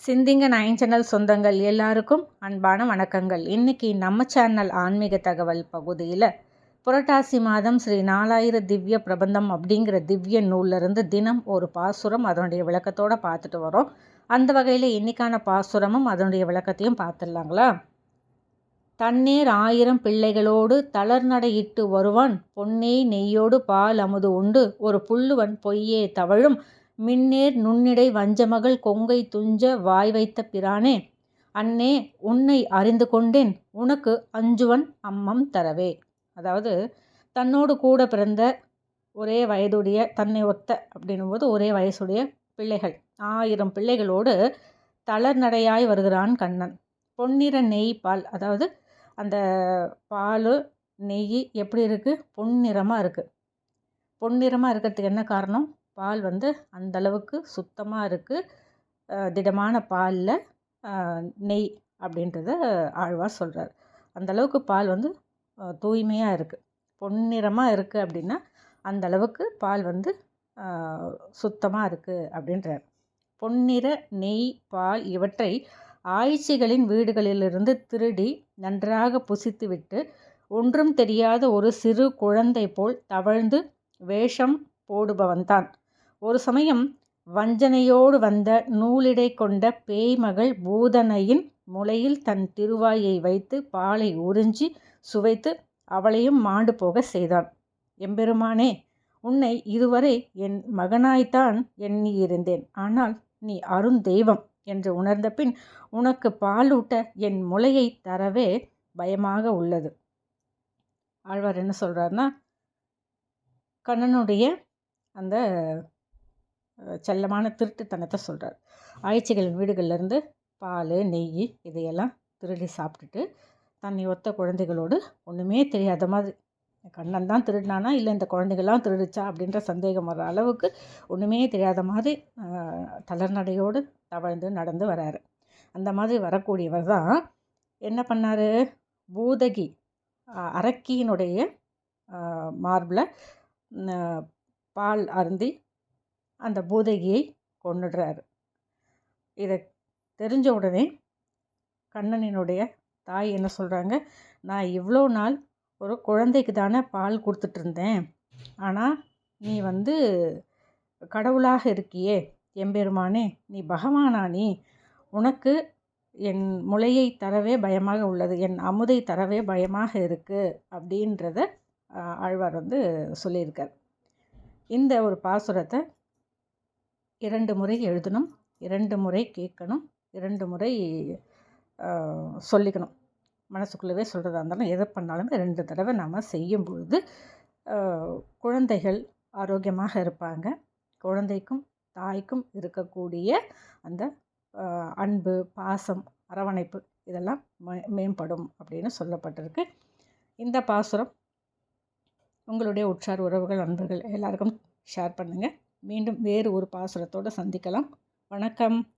சிந்திங்க nine channel சொந்தங்கள் எல்லாருக்கும் அன்பான வணக்கங்கள். இன்றைக்கி நம்ம சேனல் ஆன்மீக தகவல் பகுதியில் புரட்டாசி மாதம் ஸ்ரீ நாலாயிர திவ்ய பிரபந்தம் அப்படிங்கிற திவ்ய நூலிருந்து தினம் ஒரு பாசுரம் அதனுடைய விளக்கத்தோடு பார்த்துட்டு வரோம். அந்த வகையில் இன்னைக்கான பாசுரமும் அதனுடைய விளக்கத்தையும் பார்த்துடலாங்களா? தண்ணீர் ஆயிரம் பிள்ளைகளோடு தளர்நடையிட்டு வருவான். பொன்னே நெய்யோடு பால் அமுது உண்டு. ஒரு புல்லுவன் பொய்யே தவழும். மின்னேர் நுண்ணிடை வஞ்சமகள் கொங்கை துஞ்ச வாய் வைத்த பிரானே அன்னே உன்னை அறிந்து கொண்டேன். உனக்கு அஞ்சுவன் அம்மம் தரவே. அதாவது தன்னோடு கூட பிறந்த ஒரே வயதுடைய தன்னை ஒத்த அப்படின்னும் போது ஒரே வயசுடைய பிள்ளைகள். ஆயிரம் பிள்ளைகளோடு தளர்நடையாய் வருகிறான் கண்ணன். பொன்னிற நெய் பால் அதாவது அந்த பால் நெய் எப்படி இருக்குது பொன்னிறமாக இருக்குது பொன்னிறமாக இருக்கிறதுக்கு என்ன காரணம்? பால் வந்து அந்தளவுக்கு சுத்தமாக இருக்குது திடமான பாலில் நெய் அப்படின்றத ஆழ்வார் சொல்கிறார் அந்தளவுக்கு பால் வந்து தூய்மையாக இருக்குது பொன்னிறமாக இருக்குது அப்படின்னா அந்தளவுக்கு பால் வந்து சுத்தமாக இருக்குது அப்படின்றார். பொன்னிற நெய் பால் இவற்றை ஆய்ச்சிகளின் வீடுகளிலிருந்து திருடி நன்றாக புசித்துவிட்டு ஒன்றும் தெரியாத ஒரு சிறு குழந்தை போல் தவழ்ந்து வேஷம் போடுபவன்தான். ஒரு சமயம் வஞ்சனையோடு வந்த நூலிடை கொண்ட பேய்மகள் பூதனையின் முளையில் தன் திருவாயை வைத்து பாலை உறிஞ்சி சுவைத்து அவளையும் மாண்டு போக செய்தான். எம்பெருமானே உன்னை இதுவரை என் மகனாய்த்தான் எண்ணியிருந்தேன். ஆனால் நீ அருந்தெய்வம் என்று உணர்ந்த பின் உனக்கு பாலூட்ட என் முளையை தரவே பயமாக உள்ளது. ஆழ்வார் என்ன சொல்கிறாருன்னா கண்ணனுடைய அந்த செல்லமான திருட்டுத்தனத்தை சொல்கிறார் ஆய்ச்சிகள் வீடுகள்லேருந்து பால் நெய் இதையெல்லாம் திருடி சாப்பிட்டுட்டு தன்னை ஒத்த குழந்தைகளோடு ஒன்றுமே தெரியாத மாதிரி கண்ணன் தான் திருடினானா? இல்லை இந்த குழந்தைகள்லாம் திருடிச்சா? அப்படின்ற சந்தேகம் வர அளவுக்கு ஒன்றுமே தெரியாத மாதிரி தளர்நடையோடு தவழ்ந்து நடந்து வராரு. அந்த மாதிரி வரக்கூடியவர் தான் என்ன பண்ணார்? பூதகி அரக்கியினுடைய மார்பில் பால் அருந்தி அந்த பூதகியை கொண்டுடுறாரு இதை தெரிஞ்ச உடனே கண்ணனினுடைய தாய் என்ன சொல்கிறாங்க நான் இவ்வளோ நாள் ஒரு குழந்தைக்கு தானே பால் கொடுத்துட்ருந்தேன் ஆனால் நீ வந்து கடவுளாக இருக்கியே எம்பெருமானே. நீ பகவானா நீ. உனக்கு என் முளையை தரவே பயமாக உள்ளது. என் அமுதை தரவே பயமாக இருக்குது அப்படின்றத ஆழ்வார் வந்து சொல்லியிருக்கார். இந்த ஒரு பாசுரத்தை இரண்டு முறை எழுதணும் இரண்டு முறை கேட்கணும் இரண்டு முறை சொல்லிக்கணும். மனசுக்குள்ளவே சொல்கிறதா இருந்தாலும் எதை பண்ணாலும் ரெண்டு தடவை நம்ம செய்யும் பொழுது குழந்தைகள் ஆரோக்கியமாக இருப்பாங்க. குழந்தைக்கும் தாய்க்கும் இருக்கக்கூடிய அந்த அன்பு பாசம் அரவணைப்பு இதெல்லாம் மேம்படும் அப்படின்னு சொல்லப்பட்டிருக்கு. இந்த பாசுரம் உங்களுடைய உற்றார் உறவுகள் அன்புகள் எல்லாருக்கும் ஷேர் பண்ணுங்கள் மீண்டும் வேறு ஒரு பாசுரத்தோடு சந்திக்கலாம். வணக்கம்.